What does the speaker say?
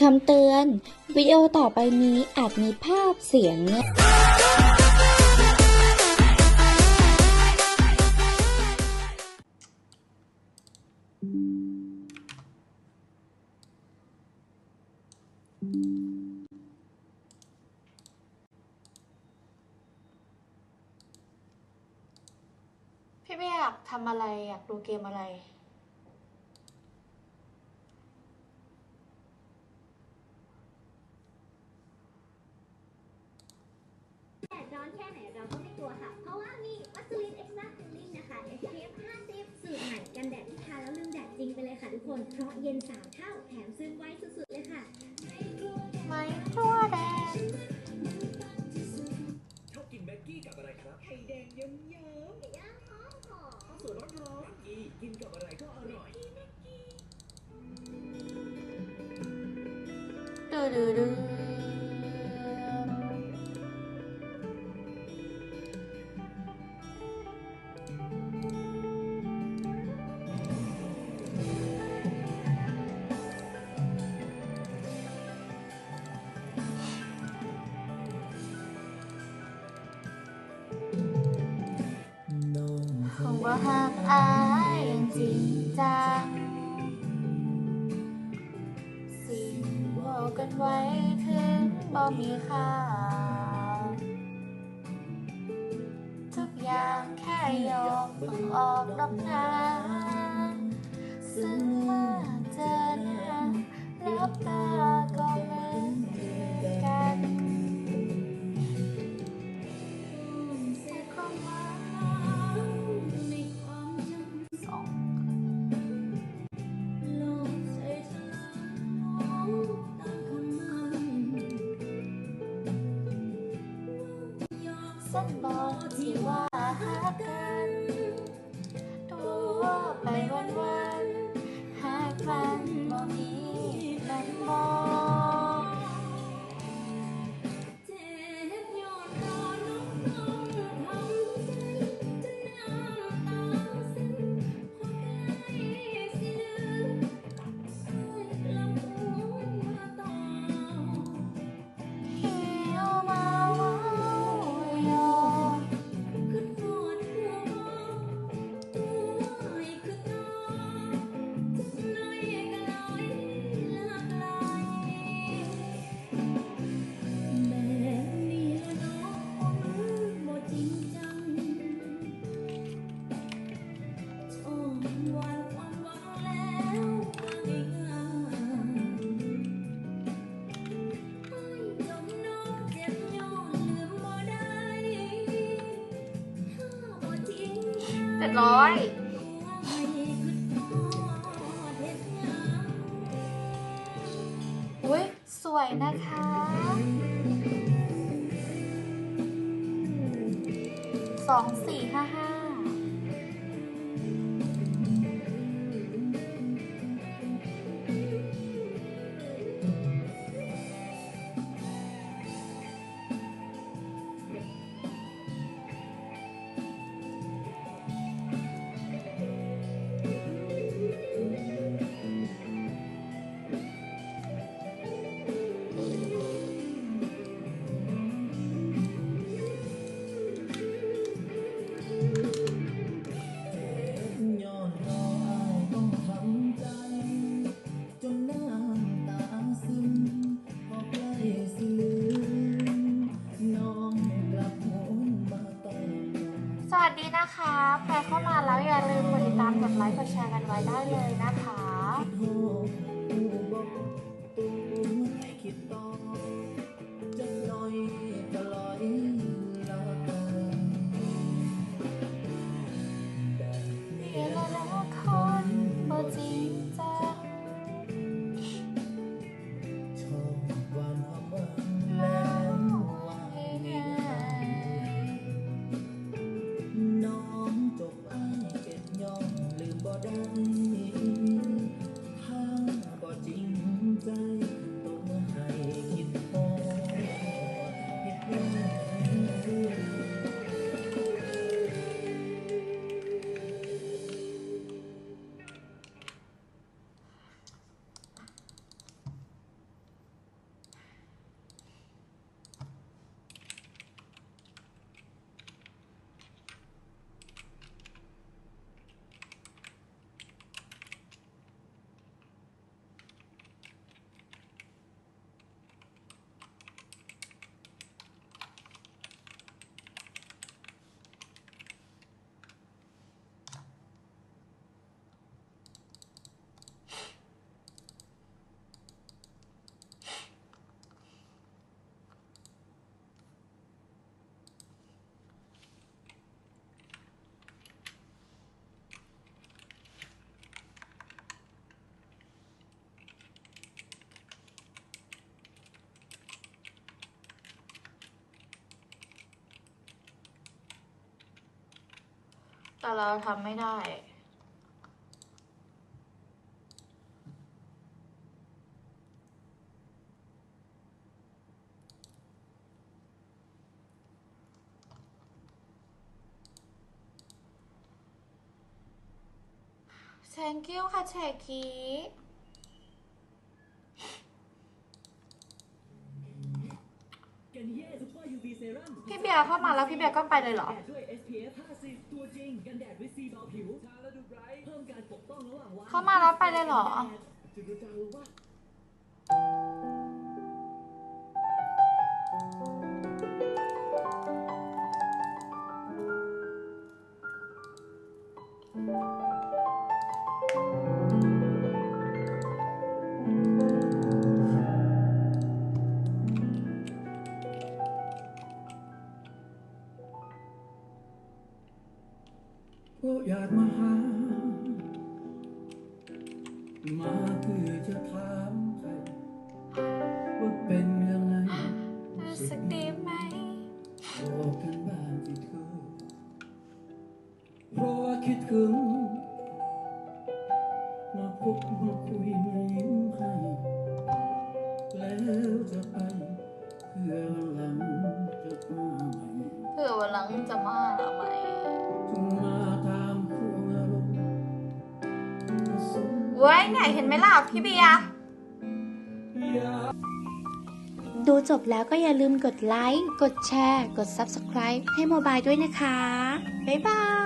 คำเตือน วิดีโอต่อไปนี้อาจมีภาพเสียงเนี่ยพี่ไม่อยากทำอะไรอยากดูเกมอะไร แดดร้ อนแค่ไหนเราก็ไม่กลัวค่ะ เพราะว่ามีวัสลินเอ็กซ์ตร้าคูลิ่งนะคะ SPF 50สูตรใหม่กันแดดที่ทาแล้วลืมแดดจริงไปเลยค่ะทุกคน เพราะเย็น 3 เท่าแถมซึมไวสุดๆเลยค่ะ ไม่กลัวแดดชอบกินแม็กกี้กับอะไรครับ ไข่แดงเยิ้มเยิ้มไก่ย่างหอมหอมข้าวสวยร้อนๆแม็กกี้กินกับอะไรก็อร่อยดูดูดู หักอายอย่างจริงจัง สิ่งบอกกันไว้ถึงบ่มีค่า ทุกอย่างแค่ยอมเพิ่งออกดอกนา จ็ดร้อยอุ้ยสวยนะคะ สองสี่ห้าห้า ดีนะคะใครเข้ามาแล้วอย่าลืมกดติดตามกดไลค์กดแชร์กันไว้ได้เลยนะคะ แต่เราทำไม่ได้ thank you ค่ะแชกีกันเย่ซุปเปอร์ UV เซรั่มพี่เบียร์เข้ามาแล้วพี่เบียร์ก็ไปเลยเหรอ แดดด้วย SPF 50ตัวจริงกันแดดวิซีเบาผิวทาแล้วดูไบรท์เพิ่มการปกป้องระหว่างวันเข้ามาแล้วไปเลยเหรอจุดจังรู้ว่า เพื่อจะถามใครว่าเป็นยังไงรู้สึกดีไหมบอกกันบ้างที่เธอเพราะว่าคิดถึงมาพบมาคุยมายิ้มให้แล้วจะไปเพื่อวันหลังจะมาใหม่เผื่อวันหลังจะมาไหม่ ว้ยไหนเห็นไหมล่ะพี่เบียร์ดูจบแล้วก็อย่าลืมกดไลค์ กดแชร์ กด Subscribe ให้โมบายด้วยนะคะ บ๊ายบาย